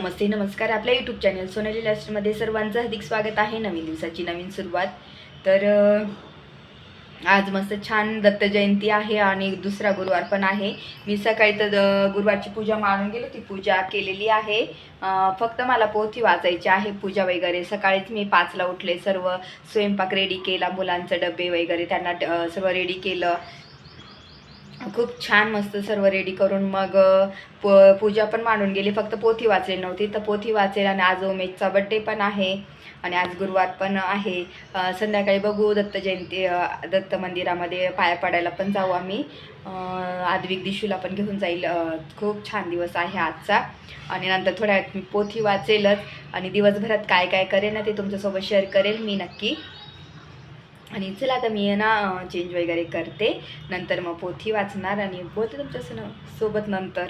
नमस्ते नमस्कार. आपल्या YouTube channel Sonali लास्टमध्ये सर्वांचं हार्दिक स्वागत आहे. नवीन दिवसाची नवीन सुरुवात. तर आज मस्त छान दत्त जयंती आहे आणि दुसरा गुरुवार पण आहे. मी सकाळी तर गुरुवारची पूजा मानून गेली ती पूजा केलेली आहे. फक्त मला पोथी वाचायची आहे. पूजा वगैरे सकाळीच मी पाचला उठले. सर्व स्वयंपाक रेडी केला. मुलांचं डबे वगैरे त्यांना सर्व रेडी केलं. खूप छान मस्त सर्व रेडी करून मग प पूजा पण मांडून गेली. फक्त पोथी वाचली नव्हती. तर पोथी वाचेल आणि आज उमेशचा बड्डे पण आहे आणि आज गुरुवार पण आहे. संध्याकाळी बघू दत्त जयंती दत्त मंदिरामध्ये पाया पडायला पण जाऊ आम्ही. आदविक दिशूला पण घेऊन जाईल. खूप छान दिवस आहे आजचा. आणि नंतर थोड्या वेळात पोथी वाचेलच. आणि दिवसभरात काय काय करेल ना ते तुमच्यासोबत शेअर करेल मी नक्की. आणि चला आता मी आहे ना चेंज वगैरे करते. नंतर मग पोथी वाचणार आणि बोलते तुमच्यासोबत नंतर.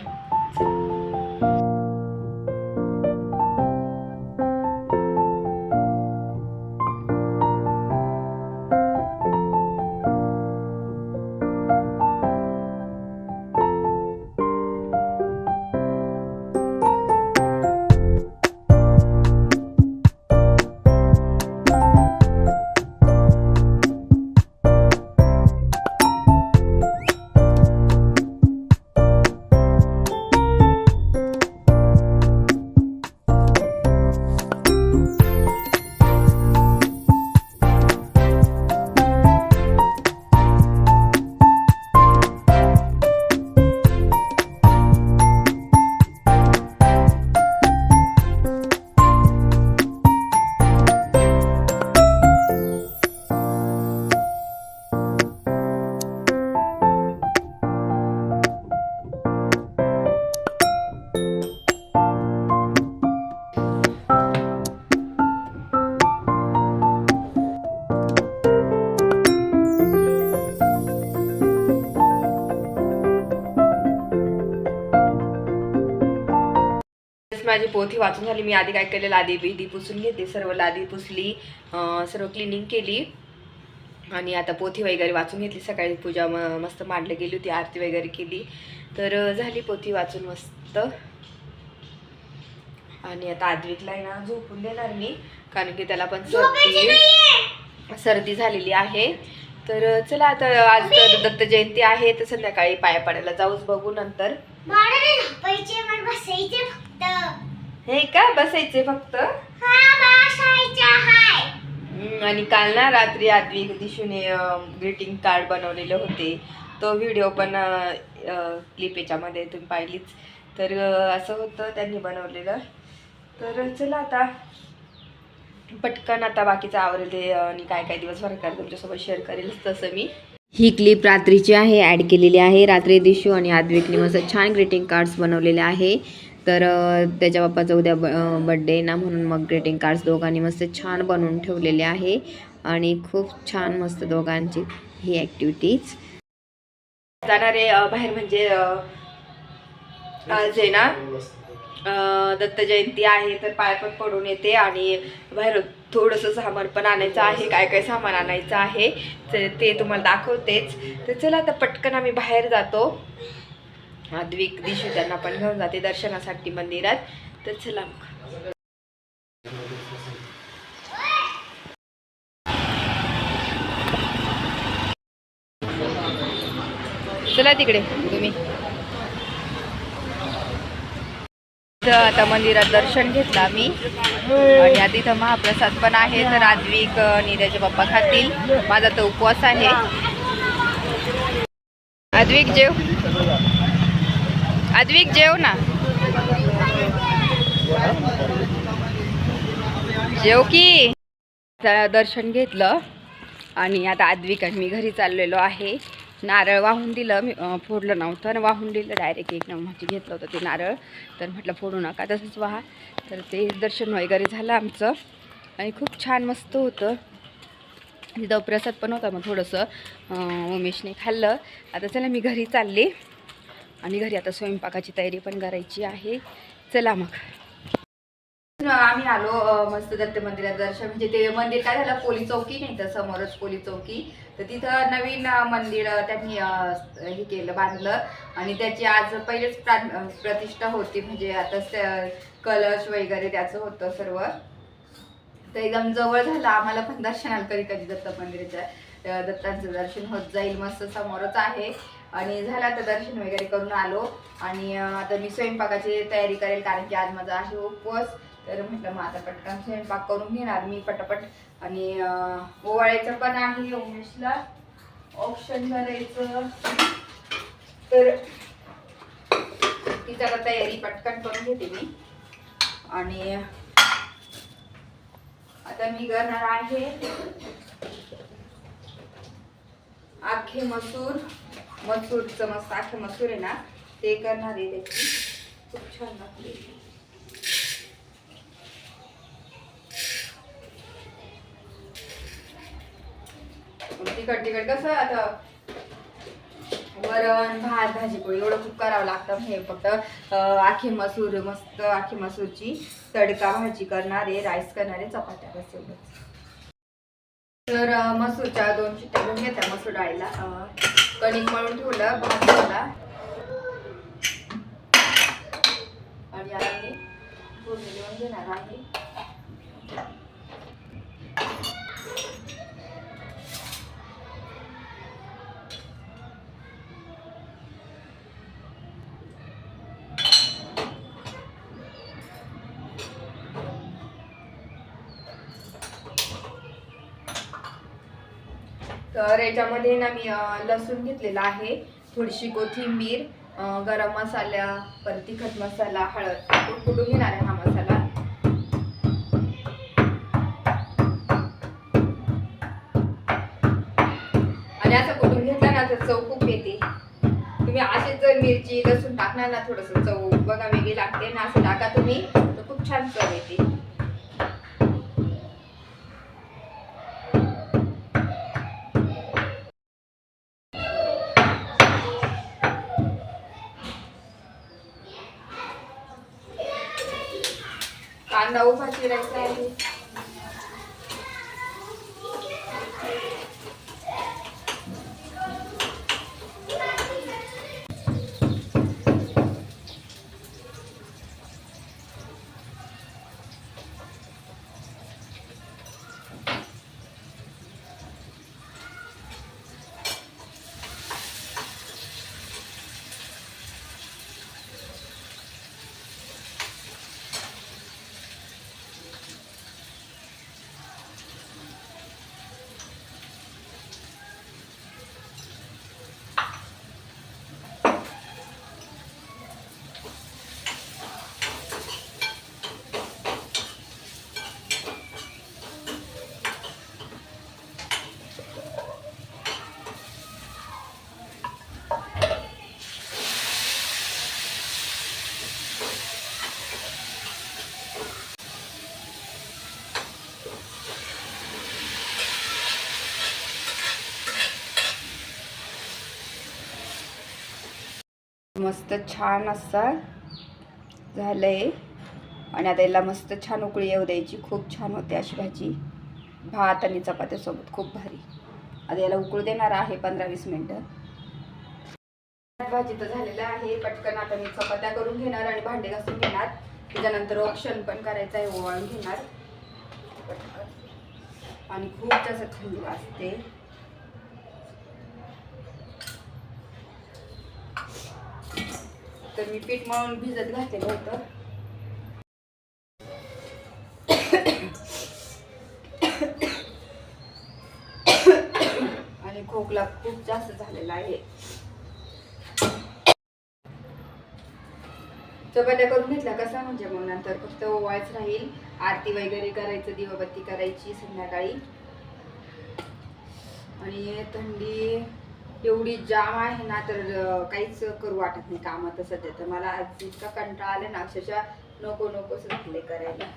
माझी पोथी वाचून झाली. मी आधी काय केलं लादी बिदी पुसून घेते सर्व लादी पुसली. सर्व क्लिनिंग केली. आणि आता पोथी वगैरे वाचून घेतली. सकाळी पूजा म मस्त मांडली गेली होती. आरती वगैरे केली. तर झाली पोथी वाचून मस्त. आणि आता आद्विकला ना झोपून देणार मी. कारण की त्याला पण सर्दी सर्दी झालेली आहे. तर चला आता आज तर दत्त जयंती आहे. तर संध्याकाळी पाया पडायला जाऊच बघू नंतर मला नाही झोपायचे मला बसायचे फक्त हे का बसायचे फक्त? हा आणि काल ना रात्री आद्वी दिशूने ग्रीटिंग कार्ड बनवलेले होते. तो व्हिडिओ पण क्लिप याच्यामध्ये तुम्ही पाहिलीच. तर असं होतं त्यांनी बनवलेलं. तर चला आता. पटकन आता बाकीचं आवरेल आणि काय काय दिवसभर कर तुमच्यासोबत शेअर करेल तसं मी. ही क्लिप रात्रीची आहे ॲड केलेली आहे. रात्री दिशू आणि आद्विकने मस्त छान ग्रीटिंग कार्ड्स बनवलेले आहे. तर त्याच्या बाप्पाचा उद्या ब बड्डे ना म्हणून मग ग्रीटिंग कार्ड्स दोघांनी मस्त छान बनवून ठेवलेले आहे. आणि खूप छान मस्त दोघांची ही ॲक्टिव्हिटीज जाणारे बाहेर म्हणजे अ, आज आहे ना दत्त जयंती आहे तर पाय पण पडून येते आणि बाहेर थोडंसं सामान पण आणायचं आहे काय काय सामान आणायचं आहे. तर ते तुम्हाला दाखवतेच. तर चला आता पटकन आम्ही बाहेर जातो. आद्विक दिशू त्यांना पण घेऊन जाते दर्शनासाठी मंदिरात. तर चला मग. चला तिकडे तुम्ही. आता मंदिरात दर्शन घेतलं मी आणि आता इथं महाप्रसाद पण आहे तर आद्विक आणि बाप्पा पप्पा खातील. माझा तर उपवास आहे. आद्विक जेव. आद्विक जेव ना. जेव की. तर दर्शन घेतलं आणि आता आद्विक आणि मी घरी चाललेलो आहे. नारळ वाहून दिलं मी फोडलं नव्हतं आणि वाहून दिलं. डायरेक्ट एक नंबरची घेतलं होतं ते नारळ. तर म्हटलं फोडू नका तसंच वाहा. तर ते दर्शन वगैरे झालं आमचं. आणि खूप छान मस्त होतं. तिथं प्रसाद पण होता मग थोडंसं उमेशने खाल्लं. आता चला मी घरी चालले. आणि घरी आता स्वयंपाकाची तयारी पण करायची आहे. चला मग. आम्ही आलो मस्त दत्त मंदिरात दर्शन. म्हणजे ते मंदिर काय झालं? पोली चौकी नाही तर समोरच पोली चौकी. तर तिथं नवीन मंदिर त्यांनी हे केलं बांधलं. आणि त्याची आज पहिलेच प्रतिष्ठा होती. म्हणजे आता कलश वगैरे त्याचं होतं सर्व. तर एकदम जवळ झालं. आम्हाला पण दर्शनाला कधी कधी दत्त मंदिराच्या दत्तांचं दर्शन होत जाईल. मस्त समोरच आहे. आणि झालं आता दर्शन वगैरे करून आलो. आणि आता मी स्वयंपाकाची तयारी करेल कारण की आज माझा आहे उपवास. तर म्हटलं मग आता पटकन स्वयंपाक करून घेणार मी पटापट. आणि ओवाळ्याचं ओवाळायचं पण आहे उमेशला ऑप्शन करायचं तर तिचा आता तयारी पटकन करून घेते मी. आणि आता मी करणार आहे. आखे मसूर. मसूरचं मस्त आखे मसूर आहे ना ते करणार आहे त्याची. खूप छान लागते. तिकट तिकट कसं आता? वरण भात भाजी पोळी एवढं खूप करावं लागतं. हे फक्त आखी आखे मसूर मस्त आखे मसूरची तडका भाजी करणारे राईस करणारे चपात्या बस तर मसूरच्या दोन शिट्ट्या घेऊन घेत्या मसूर डाळीला कणिक मळून ठेवलं भात झाला. आणि आता मी फोडणी देऊन घेणार आहे. तर याच्यामध्ये ना मी लसूण घेतलेला आहे थोडीशी कोथिंबीर गरम मसाला परत तिखट मसाला हळद कुठून कुटून घेणार आहे हा मसाला? आणि असं कुठून घेतला ना तर चव खूप येते. तुम्ही असेच जर मिरची लसूण टाकणार ना थोडस चव बघा वेगळी लागते ना असं टाका तुम्ही तर खूप छान चव येते. कांदा उभा चिरायचा आहे मस्त छान असा आहे आणि आता याला मस्त छान उकळी येऊ द्यायची. खूप छान होते अशी भाजी. भात आणि चपात्यासोबत खूप भारी. आता याला उकळू देणार आहे पंधरा वीस मिनटं. भाजी तर झालेलं आहे. पटकन आता मी चपात्या करून घेणार आणि भांडे घासून घेणार. त्याच्यानंतर ऑप्शन पण करायचं आहे ओवाळून घेणार. आणि खूप जास्त थंडी वाजते. तर मी पीठ मळून भिजत घातलेलं होतं. आणि खोकला खूप जास्त झालेला आहे. चपात्या करून घेतल्या कसा म्हणजे मग नंतर. फक्त ओवाळच राहील. आरती वगैरे करायचं दिवाबत्ती करायची संध्याकाळी. आणि थंडी एवढी जाम आहे ना तर काहीच करू वाटत नाही कामात सध्या. तर मला आज इतका कंटाळा आला ना अक्षरशः नको नकोच झाले करायला.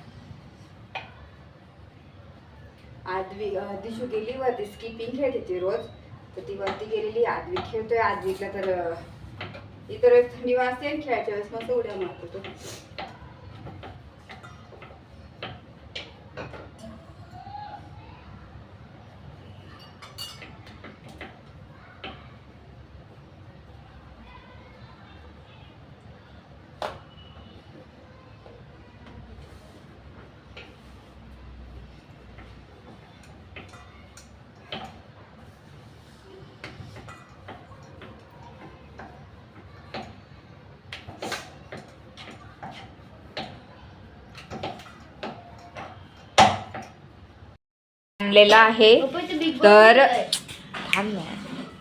आदवी दिशू गेली वरती स्किपिंग खेळते ती रोज. तर ती वरती गेलेली आदवी खेळतोय. आदवीला तर इतर थंडी वाजते खेळायच्या वेळेस मग उड्या मारतो तो. आणलेला आहे. तर.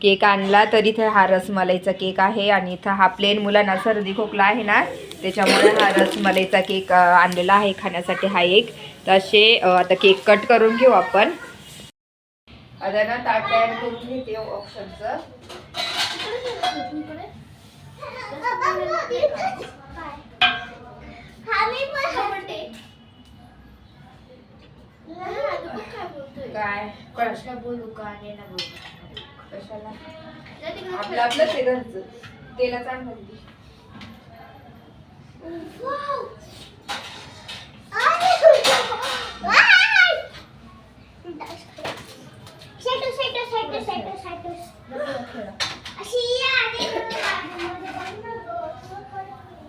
केक आणला तर इथे हा रसमलाईचा केक आहे आणि इथं हा प्लेन मुलांना सर्दी खोकला आहे ना त्याच्यामुळे हा रसमलाईचा केक आणलेला आहे खाण्यासाठी हा एक. तर असे आता केक कट करून घेऊ आपण. आता ना ताट तयार करून घेते ऑप्शनचं कळसला बोलू का आणि ना बोलू कशाला आपलं आहे घरचं तेला चांगलं दे.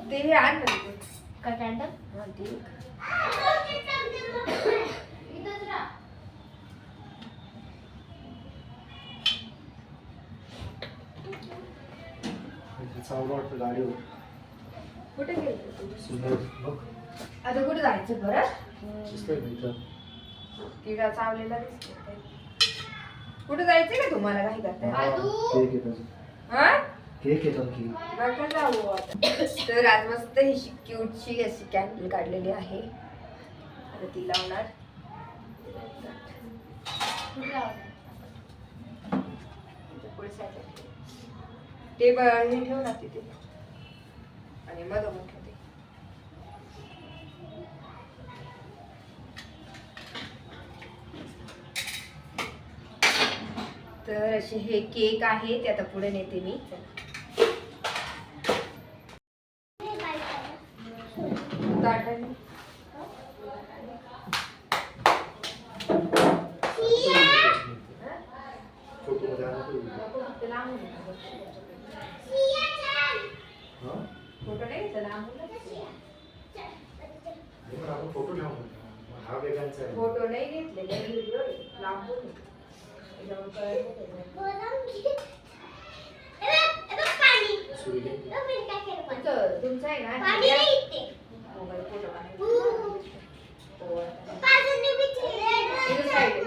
ते हे आण तिथे. काय कॅन्डल हा, चावलं वाटतं गाडीवर कुठे गेलं? सुंदर बघ. आता कुठे जायचं बरं दिसतंय ना इथं किडा चावलेला दिसतोय. कुठे जायचं का तुम्हाला काही करताय केक येतात हा? केक येतात की नका जाऊ आता? तर आज मस्त ही क्यूटची अशी कॅन्डल काढलेली आहे. आता ती लावणार. इथे पुढे side ला ब- हे ठेव ना तिथे. आणि मध ठेवते तर असे हे केक आहे ते आता पुढे नेते मी. फोटो. हा नाही. हे फोटो हा वेगांचा आहे. फोटो नाही घेतलेले व्हिडिओ आहे. लांबून. तुमचं- आहे ना? मोबाईल फोटो काढायचा. आता. इथं side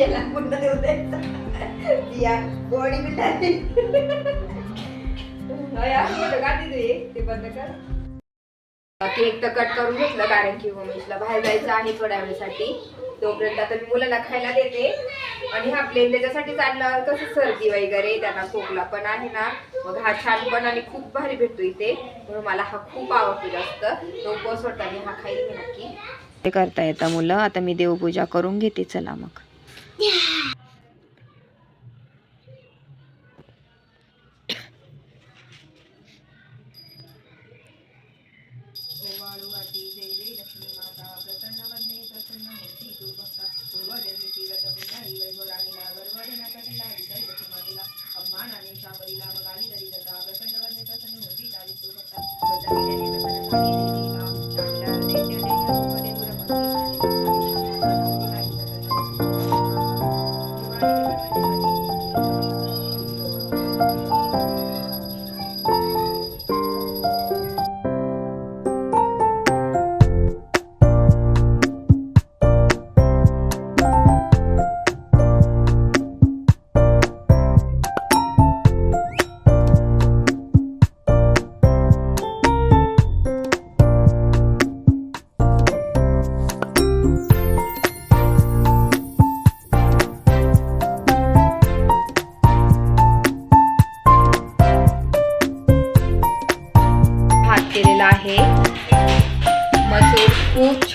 आहे, याला पुन्हा देऊ द्यायचा या बॉडी बिल्डर ते बंद कर केक तर कट करून घेतलं कारण की उमेशला बाहेर जायचं आहे थोड्या वेळेसाठी तोपर्यंत आता मी मुलांना खायला देते आणि हा प्लेन त्याच्यासाठी चाललं कसं सर्दी वगैरे त्यांना खोकला पण आहे ना मग हा छान पण आणि खूप भारी भेटतो इथे. म्हणून मला हा खूप आवडतो जास्त. तो उपवास मी हा खाईल मी नक्की ते करता येतं मुलं. आता मी देवपूजा करून घेते. चला मग. भात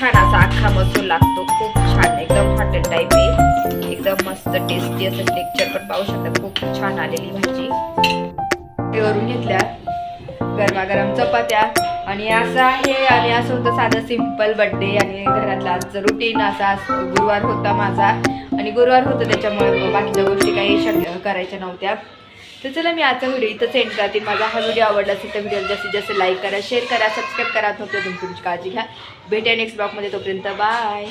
छान असा अख्खा मसूर लागतो. खूप छान एकदम हॉटेल टाईप आहे. एकदम मस्त टेस्टी असं टेक्चर पण पाहू शकता. खूप छान आलेली भाजी. वरून घेतल्या गरमागरम चपात्या. आणि असं आहे आणि असं होतं साधं सिंपल बड्डे आणि घरातला आजचं रुटीन असा गुरुवार होता माझा. आणि गुरुवार होतं त्याच्यामुळे बाकीच्या गोष्टी काही शक्य करायच्या नव्हत्या. तर चला मी आजचा व्हिडिओ इथं सेंड करते. माझा हा व्हिडिओ आवडला असेल तर व्हिडिओ जास्तीत जास्त लाईक करा शेअर करा सबस्क्राईब करा. तुम्ही तुमची काळजी घ्या. भेटूया नेक्स्ट ब्लॉगमध्ये तोपर्यंत बाय